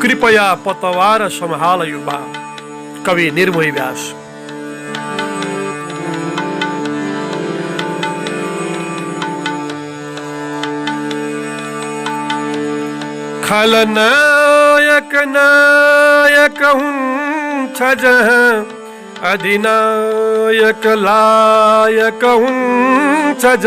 કૃપયા પતવાર સંહાલ યુવા કવિ નિર્મય વ્યાસ ખલનાયક નાયક હું છજ અધિનાયક લાયક હું છજ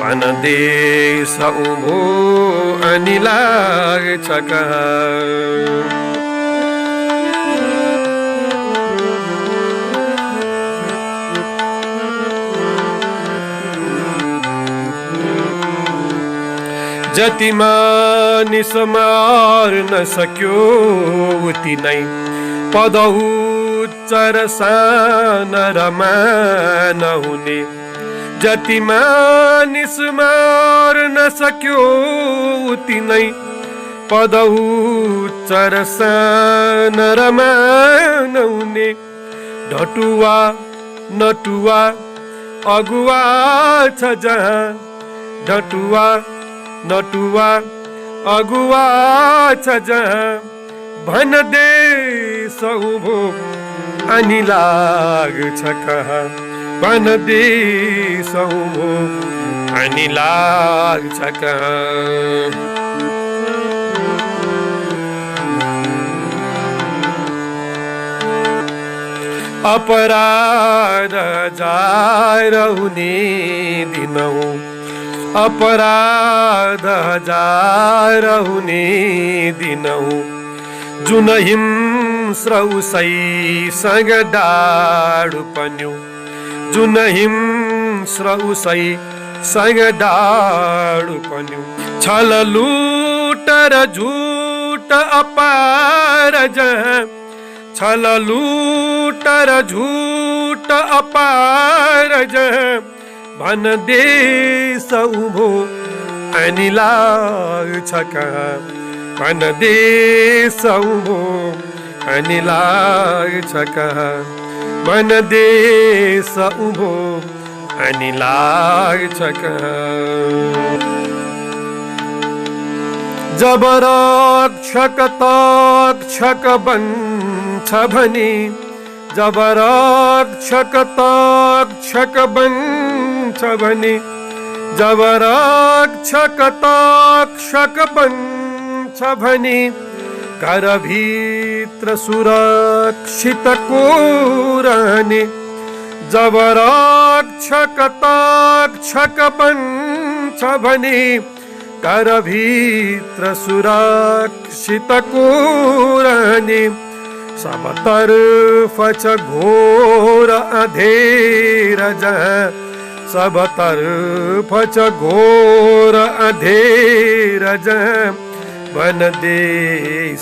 भन देश उभो अनि लाग्छ कहाँ जति मानिस मार्न सक्यो उति नै पदहु चरसान रमान हुने। जति मानिस मार्न सक्यो उति नै पदहु चरसान ढटुवा नटुवा अगुवा छ जहाँ। ढटुवा नटुवा अगुवा छ जहाँ। भन दे सौभो अनि लाग्छ कहाँ। पण दे सौभो अनि लाग्छ कहाँ अपराध जाएर दिनौ अपराध हजार हुने दिनौ जुन हिंस्रौसैसँग डाडु पन्यौ. जुन हिंस्रौसैसँग डाडु पन्यौ। छल लुट र झुट अपार छल लुट र झुट अपार भन देश उभो अनि लाग्छ कहाँ भन देश उभो अनि लाग्छ कहाँ मन देश उभो अनि लाग्छ कहाँ जब रक्षक तक्षक बन्छ भने जब रक्षक तक्षक बन्छ भने जब रक्षक तक्षक बन्छ भने कर भीत्र सुरक्षित कोरने जवराक्षकताक्षक पंच कर भीत सुरक्षित कूरने सब तरफ़ घोर अधेरज सब तरफ़ घोर अधेरज भन दे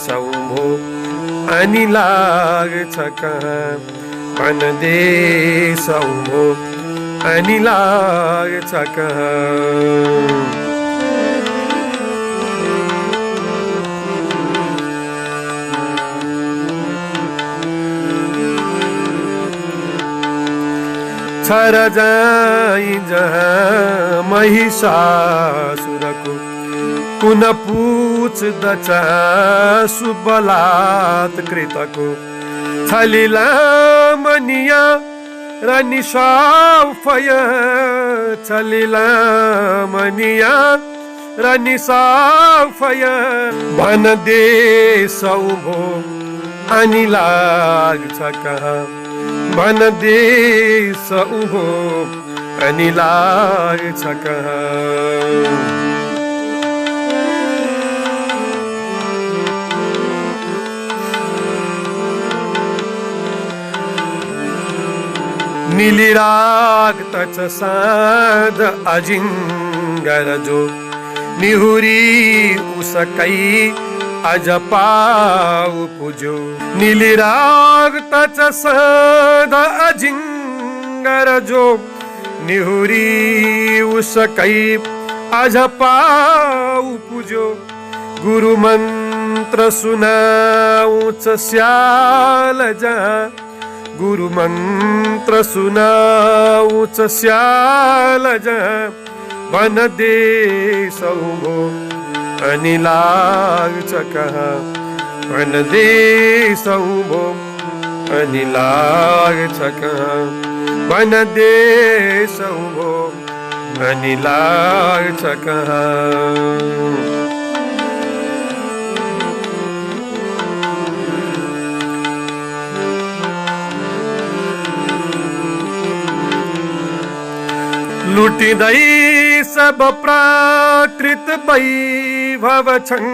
सौभो अनि लाग्छ कहाँ? भन दे सौभो अनि लाग्छ कहाँ? छर जाई जहाँ महिषासुरको कुन पुछ्दछ सुबलात्कृतको छलिलामनिया र छलिला मनिया र निसाफय भन दे सौभो अनि लाग्छ कहाँ भन दे उभो अनि लाग्छ कहाँ निलिराग तच साध अजिङ्क्य अंगर जो. निहुरी उसकई अजपाऊ पुजो. निलिराग तच साध अजिंगर जो. निहुरी उसकई अजपाऊ पुजो. सुना उच श्याल जा गुरुमंत्र सुनाऊच स्याल जा दे सौभो अनिलाच कहा। वन दे सौभो अनिलाच कहा। वन दे सौभो अनिलाच कहा। लुटिँदै सब प्राकृत वैभव छन्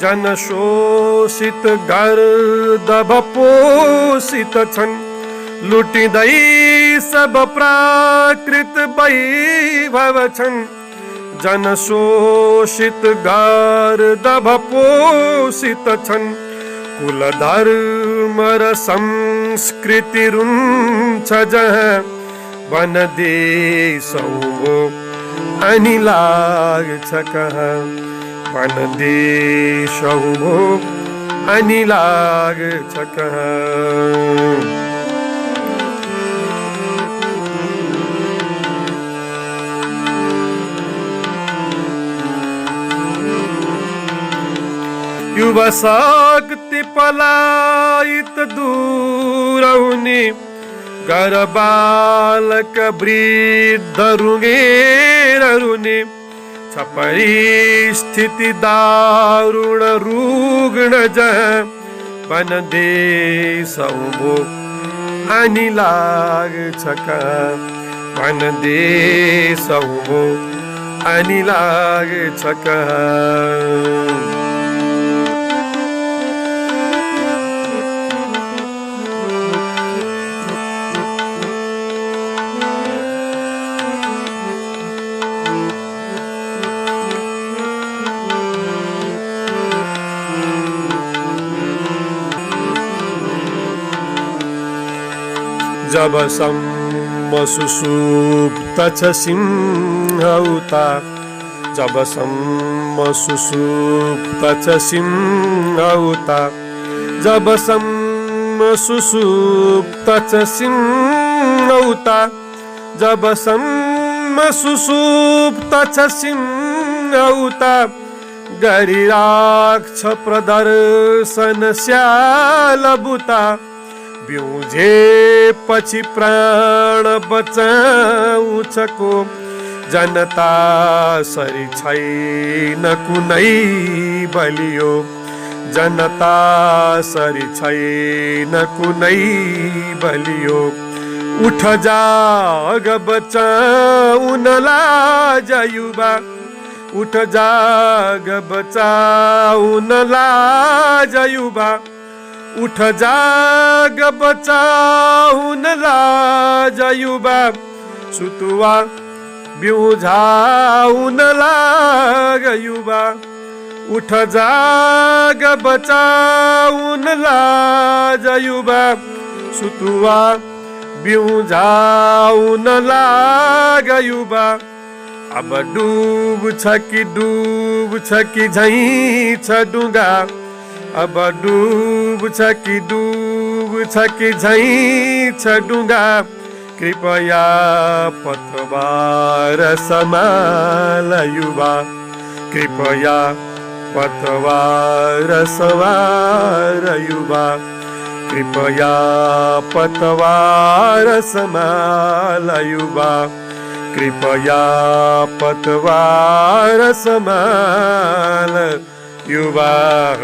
जन शोषित गर्दभ पोषित छन्। लुटिँदै सब प्राकृत जन शोषित गर्दभ पोषित छन्। कुल धर्म र संस्कृति रुन्छ जहाँ वन देशौ अनि लाग्छ कहाँ वन देशौ अनि लाग्छ कहाँ युवा शक्ति दूर करबालक कर बालक वृद्ध रुगेर रुने दारुण रुग्ण जहाँ वन देशौ भो अनि लाग पण दे देशौ आणि लाग छका। जबसं जब सम्म सुसुप्त छ सिंहौता। जब सम्म सुसुप्त छ सिंहौता। जब सम्म सुसुप्त छ सिंहौता। जब सम्म सुसुप्त छ सिंहौता। गरिराख्छ प्रदर्शन स्याल बुता बिउझे पछि प्राण बचाउँछको जनता सरी छैन कुनै बलियो। जनता सरी छैन कुनै बलियो। उठ जाग बचाउन लाज युवा। उठ जाग बचाउन लाज युवा। उठ जाग बचाउन लाजयुबा सुतुवा बिउझाउन लागयुबा उठ जाग बचाऊन लाजयुबा सुतुवा बिउझाउन लागयुबा अब डुब छ कि डुब छ कि झै छ डुङ्गा अब डुब छ कि डुब छ कि झै छ डुङ्गा कृपया पतवार समाल युवा। कृपया पतवार सवार युवा। कृपया पतवार समाल युवा। कृपया पतवार समाल you are.